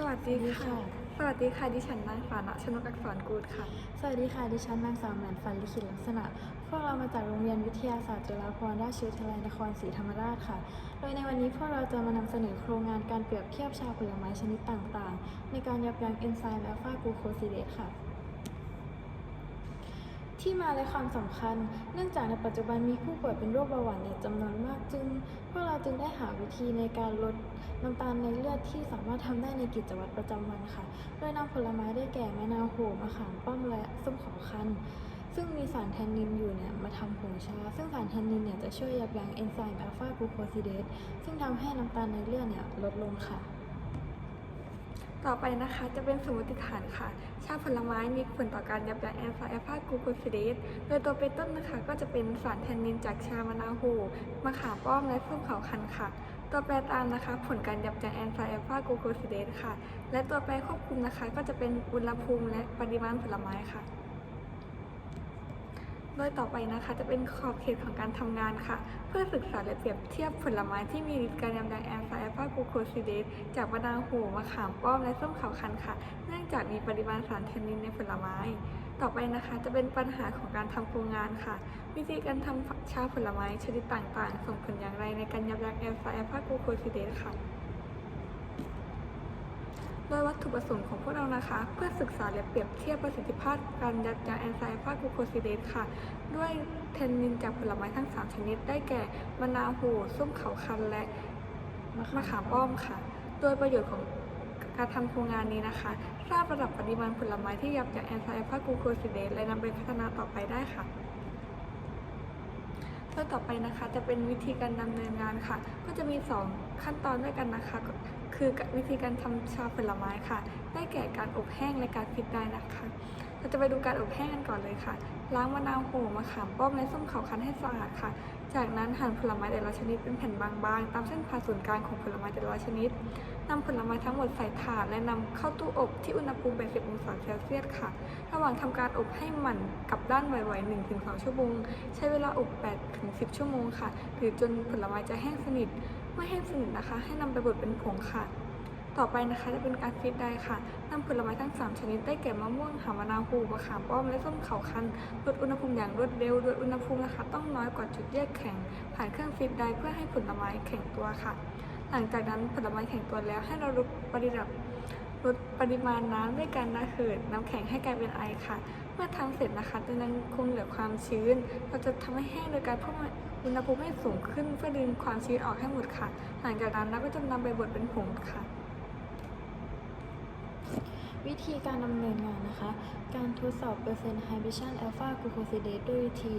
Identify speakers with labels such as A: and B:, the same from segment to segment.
A: สวัสดีค่ะ สวัสดีค่ะ ดิฉันนางสาวณชนกอักษรกูลค่ะ
B: สวัสดีค่ะ ดิฉันนางสาวแหมนฝันลิขิตลักษณะ พวกเรามาจากโรงเรียนวิทยาศาสตร์จุฬาภรณราชวิทยาลัยนครศรีธรรมราชค่ะ โดยในวันนี้พวกเราจะมานำเสนอโครงงานการเปรียบเทียบชาผลไม้ชนิดต่างๆ ในการยับยั้งเอนไซม์อัลฟากูโคซิเดสค่ะที่มาและความสำคัญ เนื่องจากในปัจจุบันมีผู้ป่วยเป็นโรคเบาหวานในจำนวนมาก จึง จึงได้หาวิธีในการลดน้ำตาลในเลือดที่สามารถทำได้ในกิจวัตรประจำวันค่ะ โดยนำผลไม้ได้แก่มะนาวโหมะขามป้อมและส้มขอคันซึ่งมีสารแทนนินอยู่เนี่ยมาทำผงชา ซึ่งสารแทนนินเนี่ยจะช่วยยับยั้งเอนไซม์อัลฟากลูโคซิเดสซึ่งทำให้น้ำตาลในเลือดเนี่ยลดลงค่ะ
A: ต่อไปนะคะจะเป็นสมมติฐานค่ะ ชาผลไม้มีผลต่อการยับยั้งแอนไซม์อัลฟากูโคซิเดสโดยตัวเป็นต้นนะคะก็จะเป็นสารแทนนินจากชามะนาวโหมะขามป้อมและส้มเขาคันค่ะ ตัวแปรตามนะคะ ผลการยับยั้งแอนไซม์อัลฟากูโคซิเดสค่ะ และตัวแปรควบคุมนะคะ ก็จะเป็นอุณหภูมิและปริมาณผลไม้ค่ะ โดยต่อไปนะคะจะเป็นขอบเขตของการทำงานค่ะ เพื่อศึกษาและเปรียบเทียบผลไม้ที่มีฤทธิ์การยับยั้งแอนไซม์อัลฟากูโคซิเดสจากมะนาวโหมะขามป้อมและส้มขาวคันค่ะ เนื่องจากมีปริมาณสารแทนนินในผลไม้ ต่อไปนะคะจะเป็นปัญหาของการทำโครงงานค่ะ วิธีการทำชาผลไม้ชนิดต่างๆ ส่งผลอย่างไรในการยับยั้งแอนไซม์อัลฟากูโคซิเดสค่ะ โดยวัตถุประสงค์ของพวกเรานะคะ เพื่อศึกษาและเปรียบเทียบประสิทธิภาพการยับยั้งแอนไซม์ฟากูโคซิเดสค่ะ ด้วยเทนนินจากผลไม้ทั้ง 3 ชนิด ได้แก่มะนาวโหส้มเขาคันและมะขามป้อมค่ะ โดยประโยชน์ของการทำโครงงานนี้นะคะ ทราบระดับปริมาณผลไม้ที่ยับยั้งแอนไซม์ฟากูโคซิเดสและนำไปพัฒนาต่อไปได้ค่ะ ข้อต่อไปนะคะจะเป็นวิธีการดำเนินงานค่ะ ก็จะมี 2 ขั้นตอนด้วยกันนะคะ คือวิธีการทำชาผลไม้ค่ะ ได้แก่การอบแห้งและการฟิตได้นะคะ เราจะไปดูการอบแห้งกันก่อนเลยค่ะ ล้างมะนาวโหมะขามป้อมและส้มขาวคั้นให้สะอาดค่ะ จากนั้นหั่นผลไม้แต่ละชนิดเป็นแผ่นบางๆ ตามเส้นผ่าศูนย์กลางของผลไม้แต่ละชนิดนำผลไม้ทั้งหมดใส่ถาดและนำเข้าตู้อบที่อุณหภูมิ 80 องศาเซลเซียสค่ะ ระหว่างทำการอบให้หมั่นกลับด้านไวๆ 1-2 ชั่วโมง ใช้เวลาอบ 8-10 ชั่วโมงค่ะ หรือจนผลไม้จะแห้งสนิทเมื่อแห้งสนิทนะคะ ให้นำไปบดเป็นผงค่ะ ต่อไปนะคะจะเป็นการฟีดได้ค่ะนำผลไม้ทั้ง 3 ชนิดได้แก่มะม่วงหามะนาวหูมะขามป้อมและส้มเขาคันลดอุณหภูมิอย่างรวดเร็วโดยอุณหภูมินะคะต้องน้อยกว่าจุดแยกแข็ง ผ่านเครื่องฟีดได้เพื่อให้ผลไม้แข็งตัวค่ะ หลังจากนั้นผลไม้แข็งตัวแล้วให้เราลดปริมาณลดปริมาณน้ำด้วยการระเหยน้ำแข็งให้กลายเป็นไอค่ะ เมื่อทำเสร็จนะคะจะยังคงเหลือความชื้น เราจะทำให้แห้งโดยการเพิ่มอุณหภูมิให้สูงขึ้นเพื่อดึงความชื้นออกให้หมดค่ะ หลังจากนั้นเราก็จะนำไปบดเป็นผงค่ะ
B: วิธีการดำเนินงานนะคะ การทดสอบเปอร์เซ็นต์ Inhibition Alpha Glucosidase ด้วยวิธี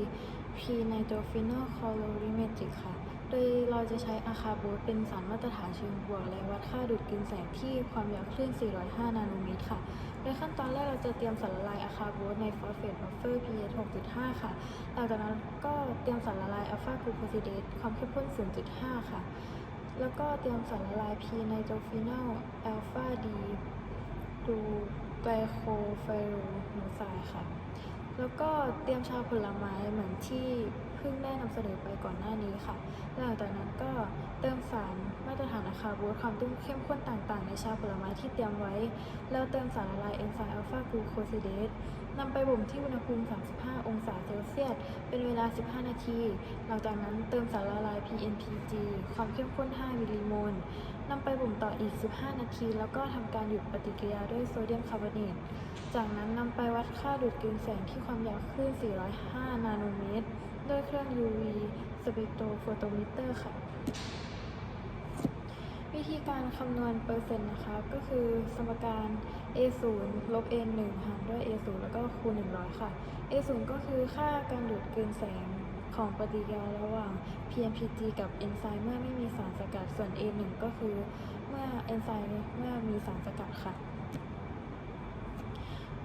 B: p n i t r o p h e n o l Colorimetric ค่ะ โดยเราจะใช้อะคาโบสเป็นสารมาตรฐานเชิงบวก และวัดค่าดูดกลืนแสงที่ความยาวคลื่น 405 นาโนเมตรค่ะ โดยขั้นตอนแรกเราจะเตรียมสารละลายอะคาโบสในฟอสเฟตบัฟเฟอร์ pH 6.5 ค่ะหลังจากนั้นก็เตรียมสารละลายอัลฟากลูโคซิเดสความเข้มข้น 0.5 ค่ะ แล้วก็เตรียมสารละลาย p n i t r o p h e n o l alpha D ดู ไกลโคไฟโรนูสายค่ะ แล้วก็เตรียมชาผลไม้เหมือนที่เพิ่งได้นำเสนอไปก่อนหน้านี้ค่ะหลังจากนั้นก็ เติมสารมาตรฐานอะคาโบสความตุ้มเข้มข้นต่างๆ ในชาผลไม้ที่เตรียมไว้ แล้วเติมสารละลายเอนไซม์อัลฟากูโคซิเดสนำไปบ่มที่อุณหภูมิ 35 องศาเซลเซียส เป็นเวลา 15 นาที หลังจากนั้นเติมสารละลาย PNPG ความเข้มข้น 5 มิลลิโมลนำไปบ่มต่ออีก 15 นาที แล้วก็ทำการหยุดปฏิกิริยาด้วยโซเดียมคาร์บอเนต จากนั้นนำไปวัดค่าดูดกลืนแสงที่ความยาวคลื่น 405 นาโนเมตร ด้วยเครื่อง UV Spectrophotometer ค่ะ วิธีการคำนวณเปอร์เซ็นต์นะคะ ก็คือสมการ A0 ลบ N1 หารด้วย A0 แล้วก็คูณ100 ค่ะ A0 ก็คือค่าการดูดกลืนแสงของปฏิกิริยาระหว่าง PMPG กับเอนไซม์เมื่อไม่มีสารสกัด ส่วน A1 ก็คือเมื่อเอนไซม์เมื่อมีสารสกัดค่ะ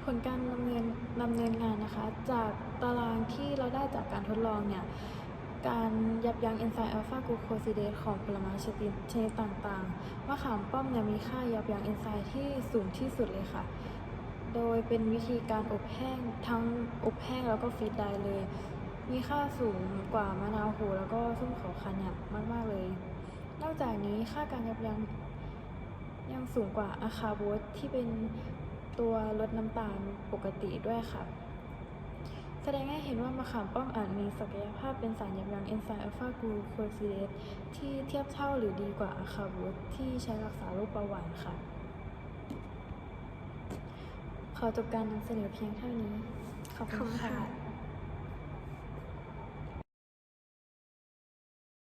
B: ผลการดำเนินดำเนินงานนะคะ จากตารางที่เราได้จากการทดลองเนี่ย การยับยั้งเอนไซม์อัลฟากูโคซิเดสของผลไม้ชนิดชนิดต่างๆ มะขามป้อมเนี่ยมีค่ายับยั้งเอนไซม์ที่สูงที่สุดเลยค่ะ โดยเป็นวิธีการอบแห้งทั้งอบแห้งแล้วก็ฟีดได้เลย มีค่าสูงกว่ามะนาวโหแล้วก็ส้มขาวคันเนี่ยมากๆเลย นอกจากนี้ค่าการยับยั้งยังสูงกว่าอะคาโบสที่เป็นตัวลดน้ำตาลปกติด้วยค่ะ แสดงให้เห็นว่ามะขามป้อมอาจมีศักยภาพเป็นสารยับยั้งเอนไซม์อัลฟากรูโคซิเลสที่เทียบเท่าหรือดีกว่าอะคาโบสที่ใช้รักษาโรคเบาหวานค่ะ ขอจบการนำเสนอเพียงเท่านี้ ขอบคุ
A: ณค่ะ